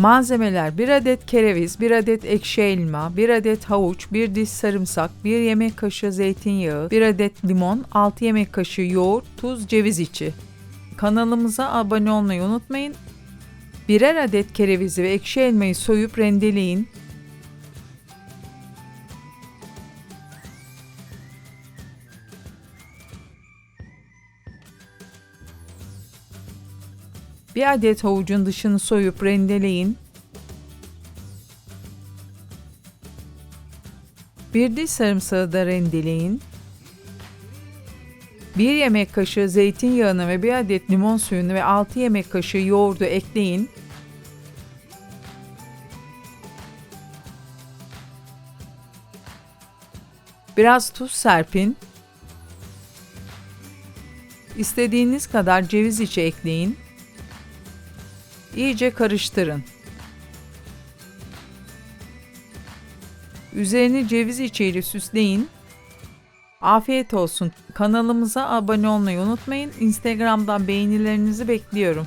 Malzemeler 1 adet kereviz, 1 adet ekşi elma, 1 adet havuç, 1 diş sarımsak, 1 yemek kaşığı zeytinyağı, 1 adet limon, 6 yemek kaşığı yoğurt, tuz, ceviz içi. Kanalımıza abone olmayı unutmayın. Birer adet kerevizi ve ekşi elmayı soyup rendeleyin. Bir adet havucun dışını soyup rendeleyin. Bir diş sarımsağı da rendeleyin. Bir yemek kaşığı zeytinyağını ve bir adet limon suyunu ve 6 yemek kaşığı yoğurdu ekleyin. Biraz tuz serpin. İstediğiniz kadar ceviz içi ekleyin. İyice karıştırın. Üzerini ceviz içiyle süsleyin. Afiyet olsun. Kanalımıza abone olmayı unutmayın. Instagram'dan beğenilerinizi bekliyorum.